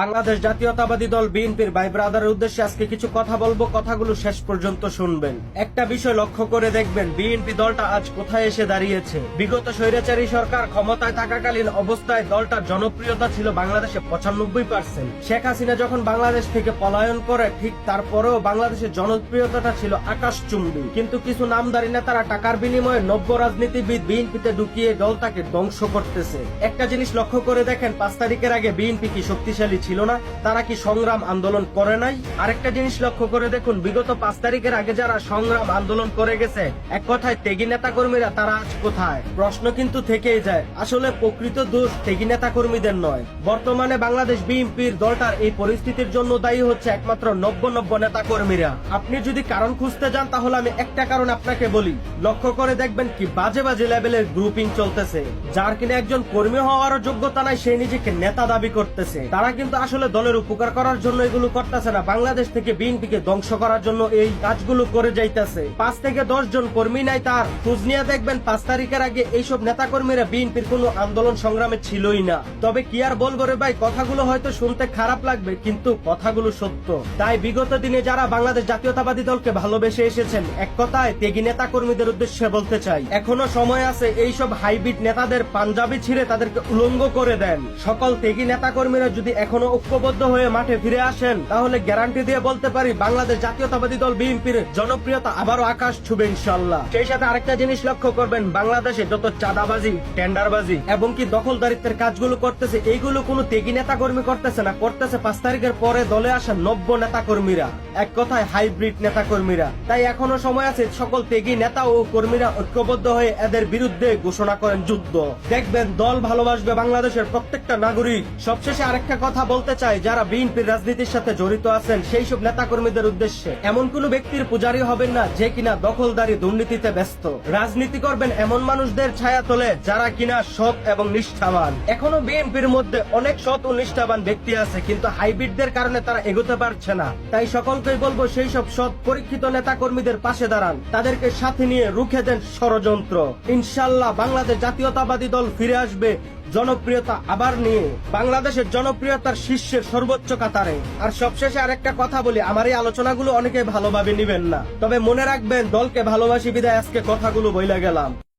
বাংলাদেশ জাতীয়তাবাদী দল বিএনপির ভাই ব্রাদারের উদ্দেশ্যে আজকে কিছু কথা বলব, কথাগুলো শেষ পর্যন্ত শুনবেন। একটা বিষয় লক্ষ্য করে দেখবেন, বিএনপি দলটা আজ কোথায় এসে দাঁড়িয়েছে। বিগত স্বৈরাচারী সরকার ক্ষমতায় থাকাকালীন অবস্থায় দলটার জনপ্রিয়তা ছিল বাংলাদেশে পঁচানব্বই পার্সেন্ট। শেখ হাসিনা যখন বাংলাদেশ থেকে পলায়ন করে, ঠিক তারপরেও বাংলাদেশের জনপ্রিয়তাটা ছিল আকাশচুম্বী। কিন্তু কিছু নামদারি নেতারা টাকার বিনিময়ে নব্য রাজনীতিবিদ বিএনপিতে ঢুকিয়ে দলটাকে ধ্বংস করতেছে। একটা জিনিস লক্ষ্য করে দেখেন, পাঁচ তারিখের আগে বিএনপি কি শক্তিশালী ছিল না, তারা কি সংগ্রাম আন্দোলন করে নাই? আরেকটা জিনিস লক্ষ্য করে দেখুন, বিগত পাঁচ তারিখের আগে যারা সংগ্রাম আন্দোলন করে গেছে, এক কথায় তেগি নেতা কর্মীরা তারা আজ কোথায়? প্রশ্ন কিন্তু থেকেই যায়, আসলে প্রকৃত দোষ তেগি নেতা কর্মীদের নয়। বর্তমানে বাংলাদেশ বিএনপির দলটার এই পরিস্থিতির জন্য দায়ী হচ্ছে একমাত্র নব্য নব্য নেতা কর্মীরা আপনি যদি কারণ খুঁজতে যান, তাহলে আমি একটা কারণ আপনাকে বলি। লক্ষ্য করে দেখবেন কি, বাজে বাজে লেভেলের গ্রুপিং চলতেছে। যার কিনা একজন কর্মী হওয়ারও যোগ্যতা নাই, সে নিজেকে নেতা দাবি করতেছে। তারা কিন্তু আসলে দলের উপকার করার জন্য এগুলো করতেছে না। বাংলাদেশ থেকে বিএনপিকে ধ্বংস করার জন্য এই কাজগুলো করে যাইতেছে। পাঁচ থেকে দশ জন কর্মী নাই তার। খোঁজ নিয়ে দেখবেন পাঁচ তারিখের আগে এইসব নেতা কর্মীরা বিএনপির কোনো আন্দোলন সংগ্রামে ছিলই না। তবে কি আর বলব রে ভাই, কথাগুলো হয়তো শুনতে খারাপ লাগবে, কিন্তু কথাগুলো সত্য। তাই বিগত দিনে যারা বাংলাদেশ জাতীয়তাবাদী দলকে ভালোবেসে এসেছেন, এক কথায় তেগি নেতা কর্মীদের উদ্দেশ্যে বলতে চাই, এখনও সময় আছে এইসব হাইব্রিড নেতাদের পাঞ্জাবি ছিঁড়ে তাদেরকে উলঙ্গ করে দেন। সকল তেগি নেতা কর্মীরা যদি এখনও ঐক্যবদ্ধ হয়ে মাঠে ফিরে আসেন, তাহলে গ্যারান্টি দিয়ে বলতে পারি বাংলাদেশ জাতীয়তাবাদী দল বিএনপির জনপ্রিয়তা আবারও আকাশ ছুবে ইনশাল্লাহ সেই সাথে আরেকটা জিনিস লক্ষ্য করবেন, বাংলাদেশে যত চাঁদাবাজি, টেন্ডারবাজি এবং কি দখলদারিত্বের কাজগুলো করতেছে, এইগুলো কোনো তেগি নেতা কর্মী করতেছে না, করতেছে পাঁচ তারিখের পরে দলে আসা নব্য নেতা কর্মীরা এক কথায় হাইব্রিড নেতা কর্মীরা তাই এখনও সময় আছে সকল তেগি নেতা ও কর্মীরা ঐক্যবদ্ধ হয়ে এদের বিরুদ্ধে ঘোষণা করেন যুদ্ধ। দেখবেন দল ভালোবাসবে বাংলাদেশের প্রত্যেকটা নাগরিক। সবশেষে আরেকটা কথা বলতে চাই, যারা বিএনপির রাজনীতির সাথে জড়িত আছেন, সেই সব নেতা কর্মীদের উদ্দেশ্যে এমন কোন ব্যক্তির পূজারী হবেন না যে কিনা দখলদারি দুর্নীতিতে ব্যস্ত। রাজনীতি করবেন এমন মানুষদের ছায়া তোলে যারা কিনা সৎ এবং নিষ্ঠাবান। এখনও বিএনপির মধ্যে অনেক সৎ ও নিষ্ঠাবান ব্যক্তি আছে, কিন্তু হাইব্রিডদের কারণে তারা এগোতে পারছে না। তাই সকলকেই বলব, সেই সব সৎ, পরীক্ষিত নেতা কর্মীদের পাশে দাঁড়ান। তাদেরকে সাথে নিয়ে রুখে দেন ষড়যন্ত্র। ইনশাল্লাহ বাংলাদেশ জাতীয়তাবাদী দল ফিরে আসবে। জনপ্রিয়তা আবার নিয়ে। বাংলাদেশের জনপ্রিয়তার শীর্ষের সর্বোচ্চ কাতারে। আর সবশেষে আরেকটা কথা বলি, আমার এই আলোচনাগুলো অনেকে ভালোভাবে নিবেন না। তবে মনে রাখবেন, দলকে ভালোবাসি, বিদায়, আজকে কথাগুলো বইলা গেলাম।